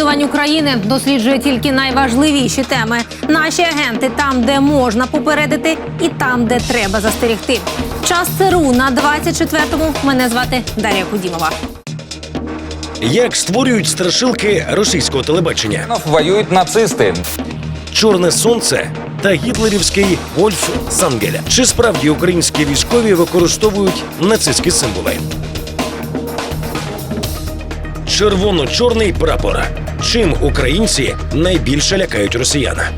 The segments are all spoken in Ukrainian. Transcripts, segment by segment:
Розслідувань України досліджує тільки найважливіші теми. Наші агенти там, де можна попередити, і там, де треба застерегти. Час ЦРУ на 24-му. Мене звати Дар'я Кудімова. Як створюють страшилки російського телебачення? воюют нацисты. Чорне сонце та гітлерівський Вольф Сангеля. Чи справді українські військові використовують нацистські символи? Червоно-чорний прапор. Чим українці найбільше лякають росіяна?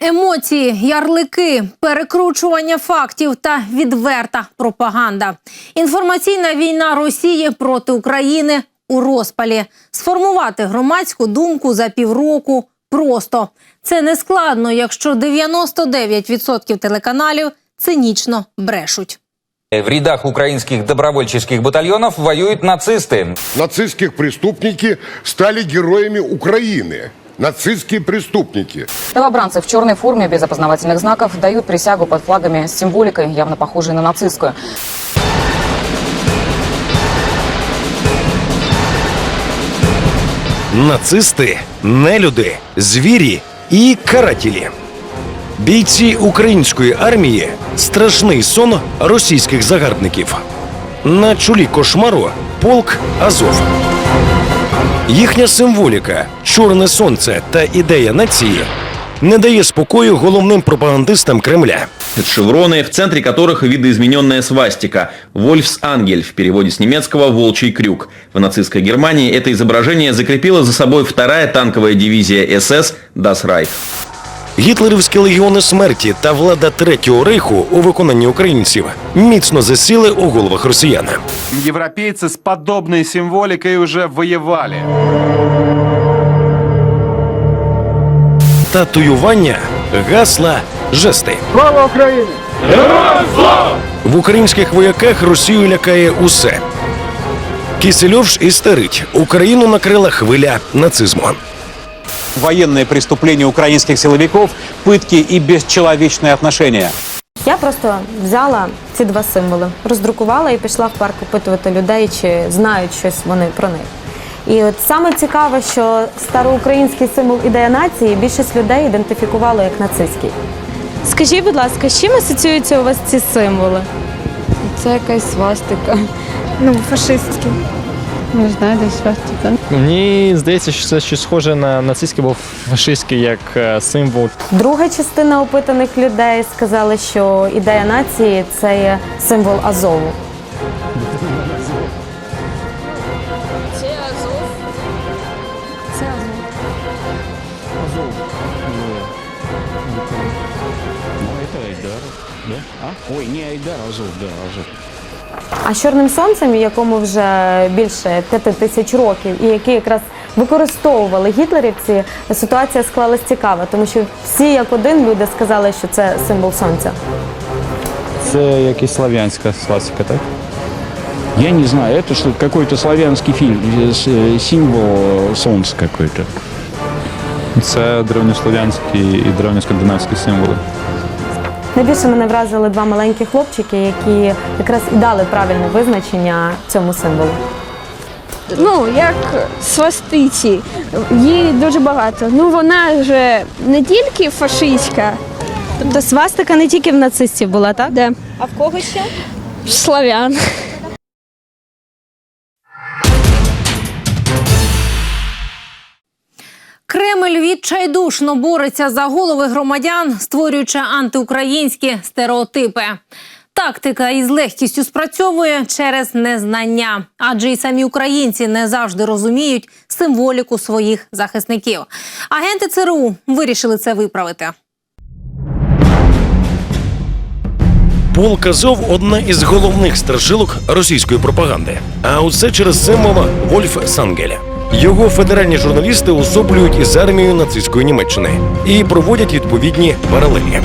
Емоції, ярлики, перекручування фактів та відверта пропаганда. Інформаційна війна Росії проти України у розпалі. Сформувати громадську думку за півроку просто. Це не складно, якщо 99% телеканалів цинічно брешуть. В рядах украинских добровольческих батальонов воюют нацисты. Нацистские преступники стали героями Украины. Нацистские преступники. Новобранцы в черной форме без опознавательных знаков дают присягу под флагами с символикой, явно похожей на нацистскую. Нацисти, нелюди, звірі і карателі. Бійці української армії страшний сон російських загарбників. На чолі кошмару полк Азов. Їхня символіка, чорне сонце та ідея нації не дає спокою головним пропагандистам Кремля. Шевроны, в центре которых видоизмененная свастика «Вольфсангель» в переводе с немецкого «Волчий крюк». В нацистской Германии это изображение закрепила за собой вторая танковая дивизия СС «Das Reich». Гітлерівські легіони смерті та влада Третього рейху у виконанні українців міцно засіли у головах росіян. Европейцы с подобной символикой уже воевали. Татуювання, гасла, жести. Слава Україні! Героям слава! В українських вояках Росію лякає усе. Кисельов ж істерить. Україну накрила хвиля нацизму военные преступления украинских силовиков, пытки и бесчеловечные отношения. Я просто взяла ці два символи, роздрукувала і пішла в парк опитувати людей, чи знають щось вони про них. І от саме цікаве, що староукраїнський символ ідея нації більшість людей ідентифікувало як нацистський. Скажіть, будь ласка, з чим асоціюються у вас ці символи? Це якась свастика. Ну, фашистські. Не знаю, де свастика. Мені здається, що це щось схоже на нацистський або фашистський як е, символ. Друга частина опитаних людей сказала, що ідея нації це є символ Азову. Це Азов. Це Азов. Ой, не Айдар, Азов, да, Азов. А з чорним сонцем, якому вже більше п'яти тисяч років, і який якраз використовували гітлерівці, ситуація склалась цікава, тому що всі як один люди сказали, що це символ сонця. Це якась славянська свастика, так? Я не знаю, это что какой-то славянский фильм, э, с- э, символ солнца какой-то. Це древньослов'янські і древньоскандинавські символи. Найбільше мене вразили два маленькі хлопчики, які якраз і дали правильне визначення цьому символу. Ну, як свастиці. Її дуже багато. Ну, вона ж не тільки фашистська. Тобто свастика не тільки в нацистів була, так? Да. А в кого ще? Славян. Кремль відчайдушно бореться за голови громадян, створюючи антиукраїнські стереотипи. Тактика із легкістю спрацьовує через незнання, адже й самі українці не завжди розуміють символіку своїх захисників. Агенти ЦРУ вирішили це виправити. Полк Азов – одна із головних страшилок російської пропаганди. А усе через символа Вольф Сангеля. Його федеральні журналісти особлюють із армією нацистської Німеччини і проводять відповідні паралелі.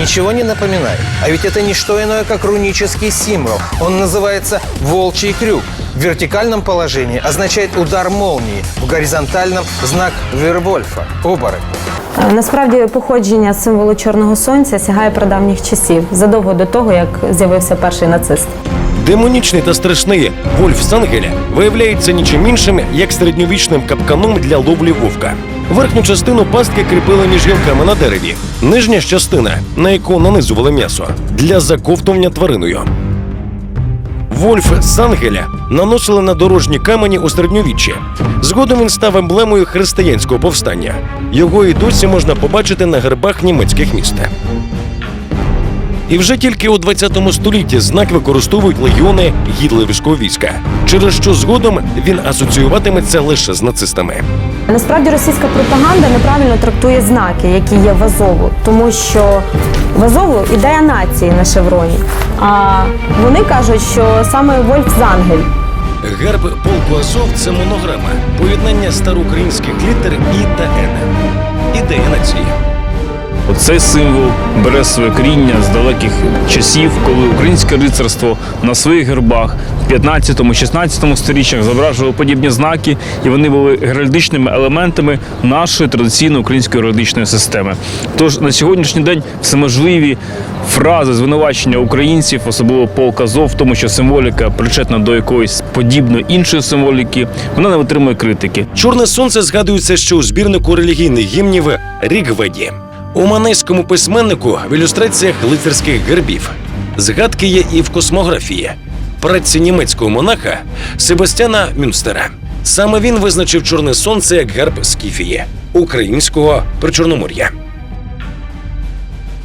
Ничего не напоминает. А ведь это не что иное, как рунический символ. Он называется «волчий крюк». В вертикальном положении означает удар молнии, в горизонтальном – знак Вервольфа – оборотня. Е, Насправді походження символу чорного сонця сягає прадавніх часів, задовго до того, як з'явився перший нацист. Демонічний та страшний Вольф Сангеля виявляється нічим іншим, як середньовічним капканом для ловлі вовка. Верхню частину пастки кріпили між гілками на дереві. Нижня частина, на яку нанизували м'ясо, для заковтування твариною. Вольф Сангеля наносили на дорожні камені у середньовіччі. Згодом він став емблемою християнського повстання. Його і досі можна побачити на гербах німецьких міст. І вже тільки у 20 столітті знак використовують легіони гітлерівського війська, через що згодом він асоціюватиметься лише з нацистами. Насправді російська пропаганда неправильно трактує знаки, які є в Азову, тому що в Азову ідея нації на шевроні. А вони кажуть, що саме Вольф Зангель Герб полку Азов це монограма, поєднання староукраїнських літер І та Н. Ідея нації. Оцей символ бере своє коріння з далеких часів, коли українське рицарство на своїх гербах в 15-16 сторіччях зображувало подібні знаки, і вони були геральдичними елементами нашої традиційної української геральдичної системи. Тож на сьогоднішній день всеможливі фрази звинувачення українців, особливо полка Азов, в тому, що символіка причетна до якоїсь подібної іншої символіки, вона не витримує критики. Чорне сонце згадується ще у збірнику релігійних гімнів Рігведі. У манейському письменнику в ілюстраціях лицарських гербів. Згадки є і в космографії. Праці німецького монаха Себастьяна Мюнстера. Саме він визначив чорне сонце як герб Скіфії, українського причорномор'я.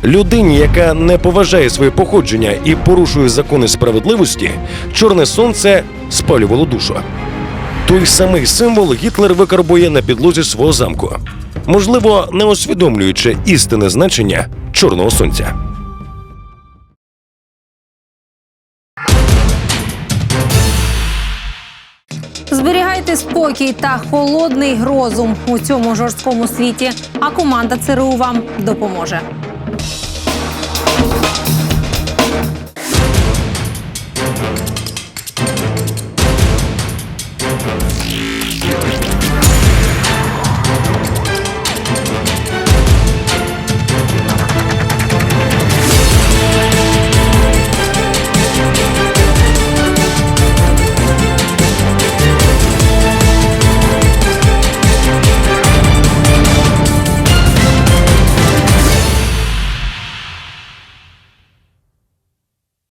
Людині, яка не поважає своє походження і порушує закони справедливості, чорне сонце спалювало душу. Той самий символ Гітлер викарбує на підлозі свого замку, можливо, не усвідомлюючи істинне значення чорного сонця. Зберігайте спокій та холодний розум у цьому жорсткому світі. А команда ЦРУ вам допоможе.